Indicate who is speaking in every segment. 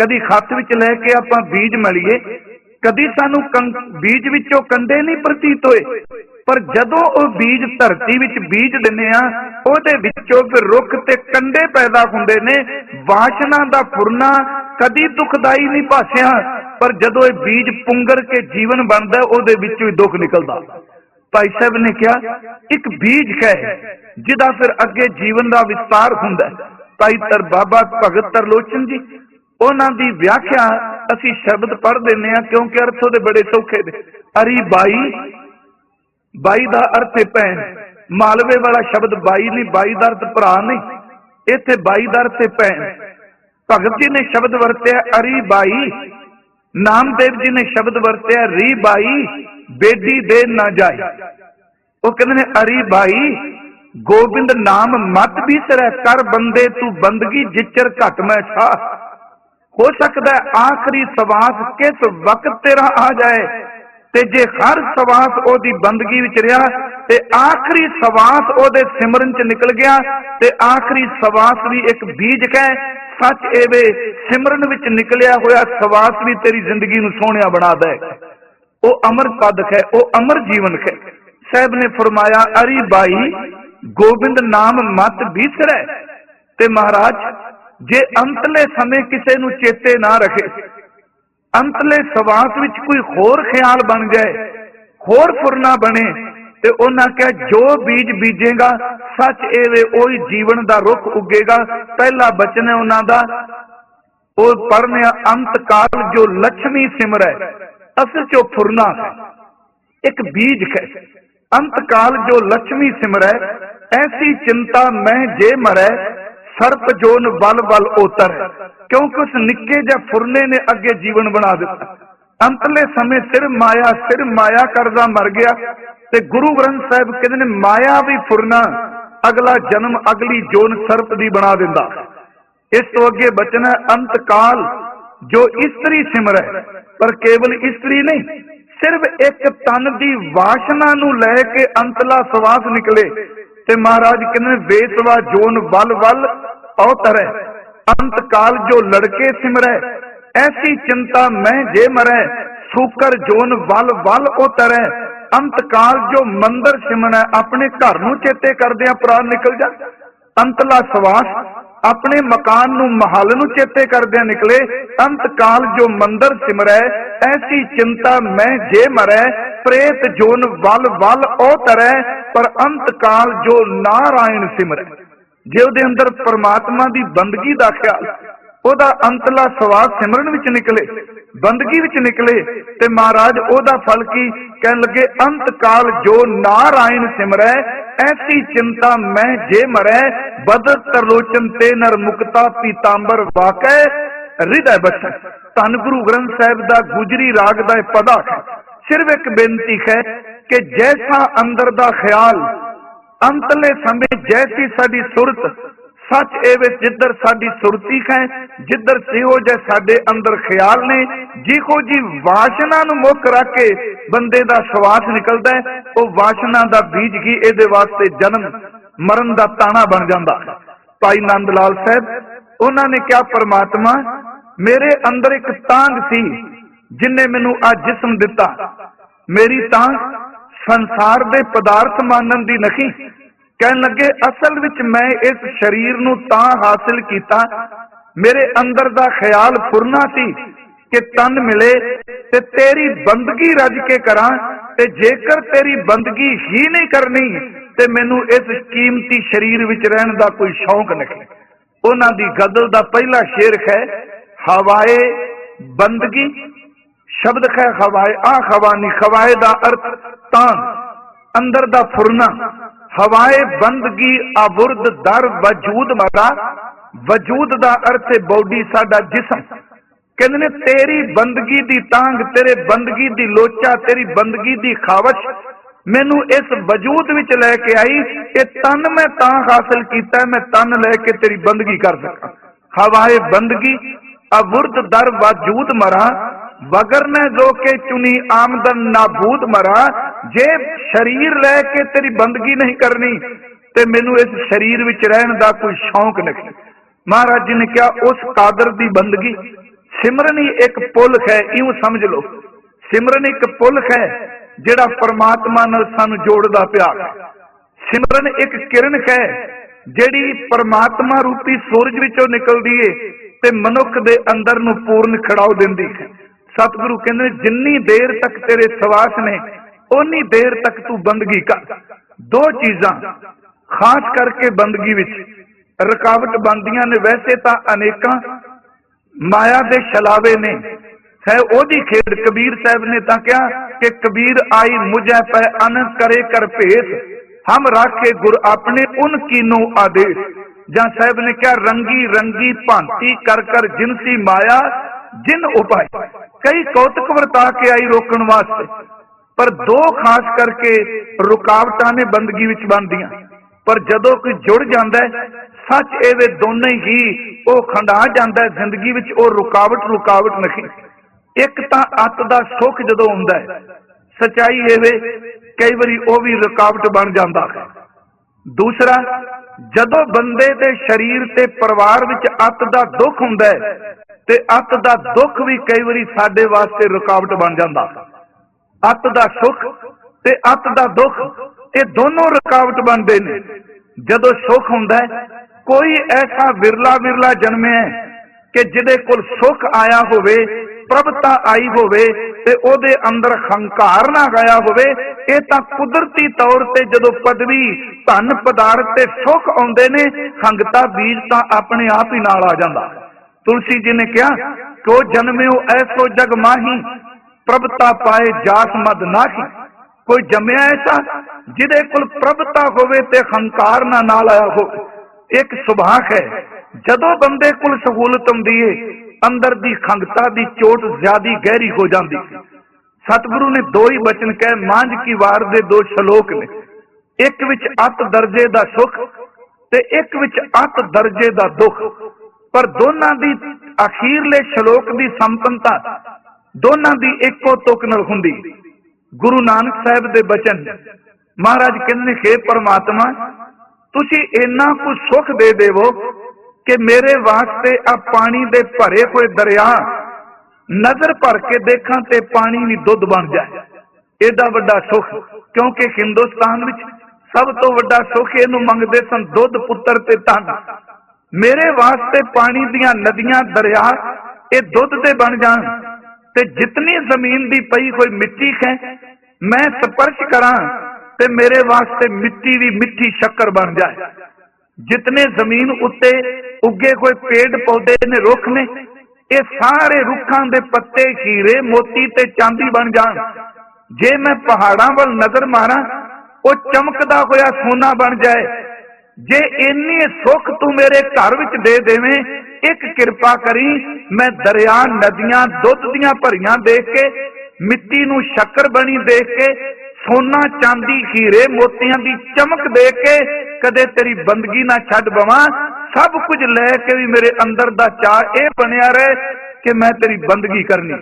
Speaker 1: ਕਦੀ ਖੱਤ ਵਿੱਚ ਲੈ ਕੇ ਆਪਾਂ ਬੀਜ ਮਲੀਏ, ਕਦੀ ਸਾਨੂੰ ਕੰ- ਬੀਜ ਵਿੱਚੋਂ ਕੰਡੇ ਨਹੀਂ ਪ੍ਰਤੀਤ ਹੋਏ, ਪਰ ਜਦੋਂ ਉਹ ਬੀਜ ਧਰਤੀ ਵਿੱਚ ਬੀਜ ਦਿੰਨੇ ਆ ਉਹਦੇ ਵਿੱਚੋਂ ਫਿਰ ਰੁੱਖ ਤੇ ਕੰਡੇ ਪੈਦਾ ਹੁੰਦੇ ਨੇ, ਵਾਸ਼ਨਾ ਦਾ ਫੁਰਨਾ ਕਦੀ ਦੁਖਦਾਈ ਨਹੀਂ ਭਾਸਿਆ ਪਰ ਜਦੋਂ ਇਹ ਬੀਜ ਪੁੰਗਰ ਕੇ ਜੀਵਨ ਬਣਦਾ, ਉਹਦੇ ਵਿੱਚੋਂ ਹੀ ਦੁੱਖ ਨਿਕਲਦਾ। ਭਾਈ ਸਾਹਿਬ ਨੇ ਕਿਹਾ, ਇੱਕ ਬੀਜ ਹੈ, ਜਿਹਦਾ ਫਿਰ ਅੱਗੇ ਜੀਵਨ ਦਾ ਵਿਸਤਾਰ ਹੁੰਦਾ ਭਾਈ ਤਰ ਬਾਬਾ ਭਗਤ ਤਰਲੋਚਨ ਜੀ ਉਹਨਾਂ ਦੀ ਵਿਆਖਿਆ ਅਸੀਂ ਸ਼ਬਦ ਪੜ੍ਹ ਦਿੰਨੇ ਆ ਕਿਉਂਕਿ ਅਰਥ ਉਹਦੇ ਬੜੇ ਸੌਖੇ ਨੇ। ਅਰੀ ਬਾਈ ਬਾਈ ਦਾ ਅਰਥ ਹੈ ਭੈਣ। ਮਾਲਵੇ ਵਾਲਾ ਸ਼ਬਦ ਬਾਈ ਨਹੀਂ, ਬਾਈ ਦਾ ਅਰਥ ਭਰਾ ਨਹੀਂ। ਇੱਥੇ ਬਾਈ ਦਾ ਅਰਥ ਹੈ ਭੈਣ। ਭਗਤ ਜੀ ਨੇ ਸ਼ਬਦ ਵਰਤਿਆ ਅਰੀ ਬਾਈ। ਨਾਮਦੇਵ ਜੀ ਨੇ ਸ਼ਬਦ ਵਰਤਿਆ ਰੀ ਬਾਈ। ਬੇਦੀ ਦੇ ਨਾ ਜਾਏ। ਉਹ ਕਹਿੰਦੇ ਨੇ, ਅਰੀ ਬਾਈ, ਗੋਬਿੰਦ ਨਾਮ ਮਤ ਵੀ ਵਿਸਰੈ ਕਰ ਬੰਦੇ ਤੂੰ ਬੰਦਗੀ ਜਿਚਰ ਘਟ ਮੈਂ ਸਾਹ ਹੋ ਸਕਦਾ ਹੈ ਆਖਰੀ ਸਵਾਸ ਕਿਸ ਵਕਤ ਤੇਰਾ ਆ ਜਾਏ? ਤੇ ਜੇ ਹਰ ਸਵਾਸ ਉਹਦੀ ਬੰਦਗੀ ਵਿੱਚ ਰਿਹਾ, ਤੇ ਆਖਰੀ ਸਵਾਸ ਉਹਦੇ ਸਿਮਰਨ ਚ ਨਿਕਲ ਗਿਆ, ਤੇ ਆਖਰੀ ਸਵਾਸ ਵੀ ਇੱਕ ਬੀਜ ਹੈ ਸੱਚ ਏਵੇ ਸਿਮਰਨ ਵਿੱਚ ਨਿਕਲਿਆ ਹੋਇਆ ਸਵਾਸ ਵੀ ਤੇਰੀ ਜ਼ਿੰਦਗੀ ਨੂੰ ਸੋਹਣਿਆ ਬਣਾ ਦੇ ਉਹ ਅਮਰ ਪਦ ਹੈ ਉਹ ਅਮਰ ਜੀਵਨ ਹੈ ਸਾਹਿਬ ਨੇ ਫਰਮਾਇਆ, ਅਰੀ ਬਾਈ ਗੋਬਿੰਦ ਨਾਮ ਮਤ ਵਿਸਰੈ ਤੇ ਮਹਾਰਾਜ ਜੇ ਅੰਤਲੇ ਸਮੇਂ ਕਿਸੇ ਨੂੰ ਚੇਤੇ ਨਾ ਰੱਖੇ, ਅੰਤਲੇ ਸਵਾਸ ਵਿੱਚ ਕੋਈ ਹੋਰ ਖਿਆਲ ਬਣ ਜਾਏ, ਹੋਰ ਫੁਰਨਾ ਬਣੇ, ਤੇ ਉਹਨਾਂ ਕਹੇ, ਜੋ ਬੀਜ ਬੀਜੇਗਾ, ਸੱਚ ਇਹ ਵੇ, ਉਹੀ ਜੀਵਨ ਦਾ ਰੁੱਖ ਉੱਗੇਗਾ। ਪਹਿਲਾ ਬਚਨ ਹੈ ਉਹਨਾਂ ਦਾ, ਉਹ ਪੜਨੇ ਅੰਤ ਕਾਲ ਜੋ ਲక్ష్ਮੀ ਸਿਮਰੈ ਅਸਲ ਚੋ ਫੁਰਨਾ ਹੈ, ਇੱਕ ਬੀਜ ਹੈ। ਅੰਤ ਕਾਲ ਜੋ ਲక్ష్ਮੀ ਸਿਮਰੈ ਐਸੀ ਚਿੰਤਾ ਮੈਂ ਜੇ ਮਰੈ ਸਰਪ ਜੋਨ ਬਲ ਬਲ ਉਤਰ। ਕਿਉਂਕਿ ਉਸ ਨਿੱਕੇ ਜਾਂ ਫੁਰਨੇ ਨੇ ਅੱਗੇ ਜੀਵਨ ਬਣਾ ਦਿੱਤਾ। ਅੰਤਲੇ ਸਮੇਂ ਸਿਰ ਮਾਇਆ ਸਿਰ ਮਾਇਆ ਕਰਦਾ ਮਰ ਗਿਆ। ਤੇ ਗੁਰੂ ਗ੍ਰੰਥ ਸਾਹਿਬ ਕਹਿੰਦੇ ਨੇ, ਮਾਇਆ ਵੀ ਫੁਰਨਾ, ਅਗਲਾ ਜਨਮ ਅਗਲੀ ਜੋਨ ਸਰਪ ਦੀ ਬਣਾ ਦਿੰਦਾ। ਇਸ ਤੋਂ ਅੱਗੇ ਬਚਨ ਹੈ ਅੰਤ ਕਾਲ, ਜੋ ਇਸਤਰੀ ਸਿਮਰੈ ਪਰ ਕੇਵਲ ਇਸਤਰੀ ਨਹੀਂ, ਸਿਰਫ ਇੱਕ ਤਨ ਦੀ ਵਾਸ਼ਨਾ ਨੂੰ ਲੈ ਕੇ ਅੰਤਲਾ ਸਵਾਸ ਨਿਕਲੇ। ਤੇ ਮਹਾਰਾਜ ਕਹਿੰਦੇ ਵੇਸਵਾ ਜੋਨ ਵੱਲ ਵੱਲ ਅਵਤਰੈ ਅੰਤ ਕਾਲ ਜੋ ਲੜਕੇ ਸਿਮਰੈ, ਐਸੀ ਚਿੰਤਾ ਮੈਂ ਜੇ ਮਰੈ, ਸੂਕਰ ਜੋਨ ਵੱਲ ਵੱਲ ਉਤਰੈ। ਅੰਤ ਕਾਲ ਜੋ ਮੰਦਰ ਸਿਮਰੈ, ਆਪਣੇ ਘਰ ਨੂੰ ਚੇਤੇ ਕਰਦਿਆਂ ਪ੍ਰਾਨ ਨਿਕਲ ਜਾ। ਅੰਤਲਾ ਸਵਾਸ, ਆਪਣੇ ਮਕਾਨ ਨੂੰ ਮਹੱਲ ਨੂੰ ਚੇਤੇ ਕਰਦਿਆਂ ਨਿਕਲੇ। ਅੰਤ ਕਾਲ ਜੋ ਮੰਦਰ ਸਿਮਰੈ, ਐਸੀ ਚਿੰਤਾ ਮੈਂ ਜੇ ਮਰੈ, ਪ੍ਰੇਤ ਜੋਨ ਵੱਲ ਵੱਲ ਉਹ ਤਰੈ ਪਰ ਅੰਤ ਕਾਲ ਜੋ ਨਾਰਾਇਣ ਸਿਮਰੈ। ਜੇ ਉਹਦੇ ਅੰਦਰ ਪਰਮਾਤਮਾ ਦੀ ਬੰਦਗੀ ਦਾ ਖਿਆਲ, ਉਹਦਾ ਅੰਤਲਾ ਸਵਾਦ ਸਿਮਰਨ ਵਿੱਚ ਨਿਕਲੇ, ਬੰਦਗੀ ਵਿੱਚ ਨਿਕਲੇ, ਤੇ ਮਹਾਰਾਜ ਉਹਦਾ ਫਲ ਕੀ? ਕਹਿਣ ਲੱਗੇ, ਅੰਤ ਕਾਲ ਜੋ ਨਾਰਾਇਣ ਸਿਮਰੈ, ਐਸੀ ਚਿੰਤਾ ਮੈਂ ਜੇ ਮਰੈ ਬਦਰ ਤਰਲੋਚਨ ਤੇ ਨਰ ਮੁਕਤਾ ਪੀਤਾੰਬਰ ਵਾਕੈ, ਹਿਰਦੈ ਬਸੈ ਧੰਨ ਗੁਰੂ ਗ੍ਰੰਥ ਸਾਹਿਬ ਦਾ ਗੁਜਰੀ ਰਾਗ ਦਾ ਇਹ ਪਦਾ ਹੈ। ਸਿਰਫ ਇੱਕ ਬੇਨਤੀ ਹੈ ਕਿ ਜੈਸਾ ਅੰਦਰ ਦਾ ਖਿਆਲ ਅੰਤਲੇ ਸਮੇਂ ਜੈਸੀ ਸਾਡੀ ਸੁਰਤ, ਸੱਚ ਇਹ ਵਿੱਚ ਜਿੱਧਰ ਸਾਡੀ ਸੁਰਤੀ ਹੈ ਜਿੱਧਰ ਸਿਹੋ ਜੇ ਸਾਡੇ ਅੰਦਰ ਖਿਆਲ ਨੇ, ਜਿਹੋ ਜੀ ਵਾਸ਼ਨਾ ਨੂੰ ਮੁੱਖ ਰੱਖ ਕੇ ਬੰਦੇ ਦਾ ਸਵਾਸ ਨਿਕਲਦਾ ਹੈ, ਉਹ ਵਾਸ਼ਨਾ ਦਾ ਬੀਜ ਹੀ ਇਹਦੇ ਵਾਸਤੇ ਜਨਮ, ਮਰਨ ਦਾ ਤਾਣਾ ਬਣ ਜਾਂਦਾ ਭਾਈ ਨੰਦ ਲਾਲ ਸਾਹਿਬ, ਉਹਨਾਂ ਨੇ ਕਿਹਾ, ਪਰਮਾਤਮਾ, ਮੇਰੇ ਅੰਦਰ ਇੱਕ ਤਾਂਗ ਸੀ, ਜਿਨੇ ਮੈਨੂੰ ਆ ਜਿਸਮ ਦਿੱਤਾ। ਮੇਰੀ ਤਾਂਗ ਸੰਸਾਰ ਦੇ ਪਦਾਰਥ ਮਾਨਣ ਦੀ ਨਹੀਂ ਕਹਿਣ ਲੱਗੇ, ਅਸਲ ਵਿੱਚ ਮੈਂ ਇਸ ਸਰੀਰ ਨੂੰ ਤਾਂ ਹਾਸਿਲ ਕੀਤਾ, ਮੇਰੇ ਅੰਦਰ ਦਾ ਖਿਆਲ ਫੁਰਨਾ ਸੀ ਕਿ ਤਨ ਮਿਲੇ ਤੇ ਤੇਰੀ ਬੰਦਗੀ ਰੱਜ ਕੇ ਕਰਾਂ ਤੇ ਜੇਕਰ ਤੇਰੀ ਬੰਦਗੀ ਹੀ ਨਹੀਂ ਕਰਨੀ, ਤੇ ਮੈਨੂੰ ਇਸ ਕੀਮਤੀ ਸਰੀਰ ਵਿੱਚ ਰਹਿਣ ਦਾ ਕੋਈ ਸ਼ੌਂਕ ਨਹੀਂ। ਉਹਨਾਂ ਦੀ ਗਜ਼ਲ ਦਾ ਪਹਿਲਾ ਸ਼ੇਰ ਹੈ, ਹਵਾਏ ਬੰਦਗੀ। ਸ਼ਬਦ ਹੈ, ਹਵਾਏ ਆ ਖਵਾਨੀ ਖਵਾਏ ਦਾ ਅਰਥ ਤਾਂ ਅੰਦਰ ਦਾ ਫੁਰਨਾ, ਹਵਾਏ ਬੰਦਗੀ ਅਬੁਰਦ ਦਰ ਵਜੂਦ ਮਾਰਾ ਵਜੂਦ ਦਾ ਅਰਥ ਹੈ ਬੋਡੀ ਸਾਡਾ ਜਿਸਮ। ਕਹਿੰਦੇ ਨੇ, ਤੇਰੀ ਬੰਦਗੀ ਦੀ ਤਾਂਗ ਤੇਰੇ ਬੰਦਗੀ ਦੀ ਲੋਚਾ, ਤੇਰੀ ਬੰਦਗੀ ਦੀ ਖਾਵਸ਼, ਮੈਨੂੰ ਇਸ ਵਜੂਦ ਵਿੱਚ ਲੈ ਕੇ ਆਈ, ਇਹ ਤਨ ਮੈਂ ਤਾਂ ਹਾਸਲ ਕੀਤਾ, ਮੈਂ ਤਨ ਲੈ ਕੇ ਤੇਰੀ ਬੰਦਗੀ ਕਰ ਸਕਾਂ। ਹਵਾਏ ਬੰਦਗੀ ਅਬੁਰਦ ਦਰ ਵਜੂਦ ਮਰਾ ਵਗਰ ਨੇ ਜੋ ਕੇ ਚੁਨੀ ਆਮਦਨ ਨਾਬੂਦ ਮਰਾ, ਜੇ ਸ਼ਰੀਰ ਲੈ ਕੇ ਤੇਰੀ ਬੰਦਗੀ ਨਹੀਂ ਕਰਨੀ, ਤੇ ਮੈਨੂੰ ਇਸ ਸ਼ਰੀਰ ਵਿੱਚ ਰਹਿਣ ਦਾ ਕੋਈ ਸ਼ੌਂਕ ਨਹੀਂ। ਮਹਾਰਾਜ ਜੀ ਨੇ ਕਿਹਾ, ਉਸ ਕਾਦਰ ਦੀ ਬੰਦਗੀ, ਸਿਮਰਨ ਹੀ ਇੱਕ ਪੁੱਲ ਹੈ, ਇਉਂ ਸਮਝ ਲਓ। ਸਿਮਰਨ ਇੱਕ ਪੁੱਲ ਹੈ, ਜਿਹੜਾ ਪਰਮਾਤਮਾ ਨਾਲ ਸਾਨੂੰ ਜੋੜਦਾ ਪਿਆ। ਹੈ ਸਿਮਰਨ ਇੱਕ ਕਿਰਨ ਹੈ, ਜਿਹੜੀ ਪਰਮਾਤਮਾ ਰੂਪੀ ਸੂਰਜ ਵਿੱਚੋਂ ਨਿਕਲਦੀ ਏ, ਤੇ ਮਨੁੱਖ ਦੇ ਅੰਦਰ ਨੂੰ ਪੂਰਨ ਖੜਾਉ ਦਿੰਦੀ ਹੈ। ਸਤਿਗੁਰੂ ਕਹਿੰਦੇ ਨੇ, ਜਿੰਨੀ ਦੇਰ ਤੱਕ ਤੇਰੇ ਸਵਾਸ ਨੇ ਓਨੀ ਦੇਰ ਤੱਕ ਤੂੰ ਬੰਦਗੀ ਕਰ। ਦੋ ਚੀਜ਼ਾਂ ਖਾਸ ਕਰਕੇ ਬੰਦਗੀ ਵਿੱਚ। ਰੁਕਾਵਟ ਬਣਦੀਆਂ ਨੇ ਵੈਸੇ ਤਾਂ ਅਨੇਕਾਂ ਮਾਇਆ ਦੇ ਛਲਾਵੇ ਨੇ। ਹੈ ਉਹਦੀ ਖੇਡ ਕਬੀਰ ਸਾਹਿਬ ਨੇ ਤਾਂ ਕਿਹਾ ਕਿ ਕਬੀਰ ਆਈ ਮੁਝੈ ਪੈ ਅਨ ਕਰੇ ਕਰ ਭੇਤ। ਹਮ ਰਾਖੇ ਗੁਰ ਆਪਣੇ ਉਨ ਕੀਨੋ ਆਦੇਸ਼। ਜਾਂ ਸਾਹਿਬ ਨੇ ਕਿਹਾ ਰੰਗੀ ਰੰਗੀ ਭਾਂਤੀ ਕਰ ਕਰ ਜਿਨਸੀ ਮਾਇਆ ਜਿਨ ਉਪਾਏ। ਕਈ ਕੌਤਕ ਵਰਤਾ ਕੇ ਆਈ ਰੋਕਣ ਵਾਸਤੇ। ਪਰ ਦੋ ਖਾਸ ਕਰਕੇ ਰੁਕਾਵਟਾਂ ਨੇ ਬੰਦਗੀ ਵਿੱਚ ਬਣਦੀਆਂ ਪਰ ਜਦੋਂ ਕੋਈ ਜੁੜ ਜਾਂਦਾ ਸੱਚ ਇਹਦੇ ਦੋਨੇ ਹੀ ਉਹ ਖੰਡਾ ਜਾਂਦਾ ਜ਼ਿੰਦਗੀ ਵਿੱਚ ਉਹ ਰੁਕਾਵਟ ਰੁਕਾਵਟ ਨਹੀਂ। ਇੱਕ ਤਾਂ ਅੱਤ ਦਾ ਸੁੱਖ ਜਦੋਂ ਹੁੰਦਾ ਹੈ, ਸਚਾਈ ਇਹ ਕਈ ਵਾਰੀ ਉਹ ਵੀ ਰੁਕਾਵਟ ਬਣ ਜਾਂਦਾ ਹੈ। ਦੂਸਰਾ, ਜਦੋਂ ਬੰਦੇ ਦੇ ਸਰੀਰ ਤੇ ਪਰਿਵਾਰ ਵਿੱਚ ਅੱਤ ਦਾ ਦੁੱਖ ਹੁੰਦਾ ਹੈ ਤੇ ਅੱਤ ਦਾ ਦੁੱਖ ਵੀ ਕਈ ਵਾਰੀ ਸਾਡੇ ਵਾਸਤੇ ਰੁਕਾਵਟ ਬਣ ਜਾਂਦਾ। ਅੱਤ ਦਾ ਸੁੱਖ ਤੇ ਅੱਤ ਦਾ ਦੁੱਖ, ਇਹ ਦੋਨੋਂ ਰੁਕਾਵਟ ਬਣਦੇ ਨੇ। ਜਦੋਂ ਸੁੱਖ ਹੁੰਦਾ ਕੋਈ ਐਸਾ ਵਿਰਲਾ ਵਿਰਲਾ ਜਨਮਿਆ ਕਿ ਜਿਹਦੇ ਕੋਲ ਸੁੱਖ ਆਇਆ ਹੋਵੇ, ਪ੍ਰਭਤਾ ਆਈ ਹੋਵੇ ਤੇ ਉਹਦੇ ਅੰਦਰ ਹੰਕਾਰ ਨਾ ਗਿਆ ਹੋਵੇ, ਇਹ ਤਾਂ ਕੁਦਰਤੀ ਤੌਰ ਤੇ ਜਦੋਂ ਪਦਵੀ, ਧਨ ਪਦਾਰਥ ਤੇ ਸੁੱਖ ਆਉਂਦੇ ਨੇ, ਹੰਗਤਾ ਬੀਜ ਤਾਂ ਆਪਣੇ ਆਪ ਹੀ ਨਾਲ ਆ ਜਾਂਦਾ। ਤੁਲਸੀ ਜੀ ਨੇ ਕਿਹਾ ਕਿ ਉਹ ਜਨਮਿਓ ਐਸੋ ਜਗ ਪ੍ਰਭਤਾ ਪਾਏ ਜਾਸ ਮਦ ਨਾਹੀ। ਕੋਈ ਜੰਮਿਆ ਐਸਾ ਜਿਹਦੇ ਕੋਲ ਪ੍ਰਭਤਾ ਹੋਵੇ ਤੇ ਹੰਕਾਰ ਨਾ ਨਾਲ ਆਇਆ ਹੋਵੇ। ਇੱਕ ਸੁਭਾਗ ਹੈ, ਜਦੋਂ ਬੰਦੇ ਕੋਲ ਸਹੂਲਤ ਹੁੰਦੀ ਏ, ਅੰਦਰ ਦੀ ਖੰਗਤਾ ਦੀ ਚੋਟ ਜ਼ਿਆਦੀ ਗਹਿਰੀ ਹੋ ਜਾਂਦੀ ਸਤਿਗੁਰੂ ਨੇ ਦੋ ਹੀ ਬਚਨ ਕਹੇ, ਮਾਂਝ ਕੀ ਵਾਰ ਦੇ ਦੋ ਸ਼ਲੋਕ ਨੇ। ਇੱਕ ਵਿੱਚ ਅਤ ਦਰਜੇ ਦਾ ਸੁਖ ਤੇ ਇੱਕ ਵਿੱਚ ਅਤ ਦਰਜੇ ਦਾ ਦੁੱਖ। ਪਰ ਦੋਨਾਂ ਦੀ ਅਖੀਰਲੇ ਸ਼ਲੋਕ ਦੀ ਸੰਪੰਨਤਾ ਦੋਨਾਂ ਦੀ ਇੱਕੋ ਤੁਕ ਨਾਲ ਹੁੰਦੀ। ਗੁਰੂ ਨਾਨਕ ਸਾਹਿਬ ਦੇ ਬਚਨ, ਮਹਾਰਾਜ ਕਹਿੰਦੇ ਖੇ ਪਰਮਾਤਮਾ, ਤੁਸੀਂ ਇੰਨਾ ਕੁ ਸੁਖ ਦੇ ਦੇਵੋ ਕਿ ਮੇਰੇ ਵਾਸਤੇ ਆ ਪਾਣੀ ਦੇ ਭਰੇ ਹੋਏ ਦਰਿਆ ਨਜ਼ਰ ਭਰ ਕੇ ਦੇਖਾਂ ਤੇ ਪਾਣੀ ਵੀ ਦੁੱਧ ਬਣ ਜਾਏ। ਇਹਦਾ ਵੱਡਾ ਸੁਖ, ਕਿਉਂਕਿ ਹਿੰਦੁਸਤਾਨ ਵਿੱਚ ਸਭ ਤੋਂ ਵੱਡਾ ਸੁਖ ਇਹਨੂੰ ਮੰਗਦੇ ਸਨ ਦੁੱਧ, ਪੁੱਤਰ ਤੇ ਧਨ। ਮੇਰੇ ਵਾਸਤੇ ਪਾਣੀ ਦੀਆਂ ਨਦੀਆਂ, ਦਰਿਆ, ਇਹ ਦੁੱਧ ਤੇ ਬਣ ਜਾਣ ਤੇ ਜਿਤਨੀ ਜ਼ਮੀਨ ਦੀ ਪਈ ਕੋਈ ਮਿੱਟੀ ਹੈ ਮੈਂ ਸਪਰਸ਼ ਕਰਾਂ ਤੇ ਮੇਰੇ ਵਾਸਤੇ ਮਿੱਟੀ ਵੀ ਮਿੱਠੀ ਸ਼ੱਕਰ ਬਣ ਜਾਏ। ਜਿਤਨੇ ਜ਼ਮੀਨ ਉੱਤੇ ਉੱਗੇ ਹੋਏ ਪੇੜ ਪੌਦੇ ਨੇ ਰੁੱਖ ਨੇ, ਇਹ ਸਾਰੇ ਰੁੱਖਾਂ ਦੇ ਪੱਤੇ, ਹੀਰੇ, ਮੋਤੀ ਤੇ ਚਾਂਦੀ ਬਣ ਜਾਣ। ਜੇ ਮੈਂ ਪਹਾੜਾਂ ਵੱਲ ਨਜ਼ਰ ਮਾਰਾਂ, ਉਹ ਚਮਕਦਾ ਹੋਇਆ ਸੋਨਾ ਬਣ ਜਾਏ। ਜੇ ਇੰਨੀ ਸੁੱਖ ਤੂੰ ਮੇਰੇ ਘਰ ਵਿੱਚ ਦੇ ਦੇਵੇਂ, ਇੱਕ ਕਿਰਪਾ ਕਰੀ, ਮੈਂ ਦਰਿਆ ਨਦੀਆਂ ਦੁੱਧ ਦੀਆਂ ਭਰੀਆਂ ਦੇਖ ਕੇ, ਮਿੱਟੀ ਨੂੰ ਸ਼ੱਕਰ ਬਣੀ ਦੇਖ ਕੇ, ਸੋਨਾ ਚਾਂਦੀ ਹੀਰੇ ਮੋਤੀਆਂ ਦੀ ਚਮਕ ਦੇਖ ਕੇ ਕਦੇ ਤੇਰੀ ਬੰਦਗੀ ਨਾ ਛੱਡ ਬਵਾਂ ਸਭ ਕੁਝ ਲੈ ਕੇ ਵੀ ਮੇਰੇ ਅੰਦਰ ਦਾ ਚਾਹ ਇਹ ਬਣਿਆ ਰਹੇ ਕਿ ਮੈਂ ਤੇਰੀ ਬੰਦਗੀ ਕਰਨੀ।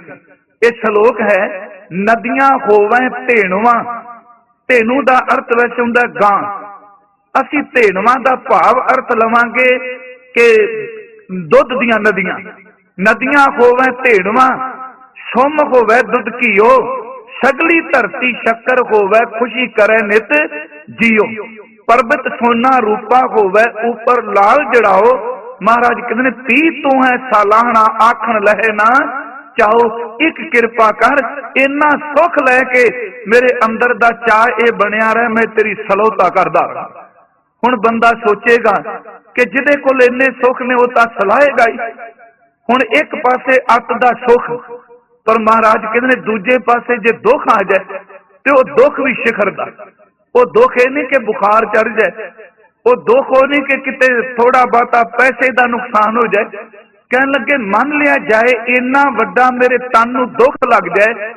Speaker 1: ਇਹ ਸ਼ਲੋਕ ਹੈ, ਨਦੀਆਂ ਹੋਵੇਂ ਧੇਣਵਾ ਧੇਨੂ ਦਾ ਅਰਥ ਵੈਸੇ ਹੁੰਦਾ ਗਾਂ। ਅਸੀਂ ਧੇਣਵਾ ਦਾ ਭਾਵ ਅਰਥ ਲਵਾਂਗੇ ਕਿ ਦੁੱਧ ਦੀਆਂ ਨਦੀਆਂ। ਨਦੀਆਂ ਹੋਵੇ ਧੇਣਵਾ ਸੁਮ ਹੋਵੇ ਦੁੱਧ ਕੀਓ ਸਗਲੀ ਧਰਤੀ ਸ਼ੱਕਰ ਹੋਵੇ ਖੁਸ਼ੀ ਕਰੇ ਨਿਤ ਜੀਓ। ਪਰਬਤ ਸੋਨਾ ਰੂਪਾ ਹੋਵੇ ਉਪਰ ਲਾਲ ਜੜਾਓ। ਮਹਾਰਾਜ ਕਹਿੰਦੇ ਨੇ ਪੀ ਤੂੰ ਹੈ ਸਾਲਾਹਣਾ ਆਖਣ ਲਹੇ ਨਾ ਚਾਹੋ ਇੱਕ ਕਿਰਪਾ ਕਰ, ਇੰਨਾ ਸੁੱਖ ਲੈ ਕੇ ਮੇਰੇ ਅੰਦਰ ਦਾ ਚਾਹ ਇਹ ਬਣਿਆ ਰਹਿ, ਮੈਂ ਤੇਰੀ ਸਲੋਤਾ ਕਰਦਾ ਹੁਣ ਬੰਦਾ ਸੋਚੇਗਾ ਕਿ ਜਿਹਦੇ ਕੋਲ ਇੰਨੇ ਸੁੱਖ ਨੇ ਉਹ ਤਾਂ ਸਲਾਹੇਗਾ ਹੀ। ਹੁਣ ਇੱਕ ਪਾਸੇ ਅੱਤ ਦਾ ਸੁੱਖ, ਪਰ ਮਹਾਰਾਜ ਕਹਿੰਦੇ ਨੇ ਦੂਜੇ ਪਾਸੇ ਜੇ ਦੁੱਖ ਆ ਜਾਏ, ਤੇ ਉਹ ਦੁੱਖ ਵੀ ਸਿਖਰ ਦਾ। ਉਹ ਦੁੱਖ ਇਹ ਨਹੀਂ ਕਿ ਬੁਖਾਰ ਚੜ ਜਾਏ, ਉਹ ਦੁੱਖ ਉਹ ਨਹੀਂ ਕਿ ਕਿਤੇ ਥੋੜਾ ਬਾਤਾ ਪੈਸੇ ਦਾ ਨੁਕਸਾਨ ਹੋ ਜਾਏ। ਕਹਿਣ ਲੱਗੇ, ਮੰਨ ਲਿਆ ਜਾਏ, ਇੰਨਾ ਵੱਡਾ ਮੇਰੇ ਤਨ ਨੂੰ ਦੁੱਖ ਲੱਗ ਜਾਏ,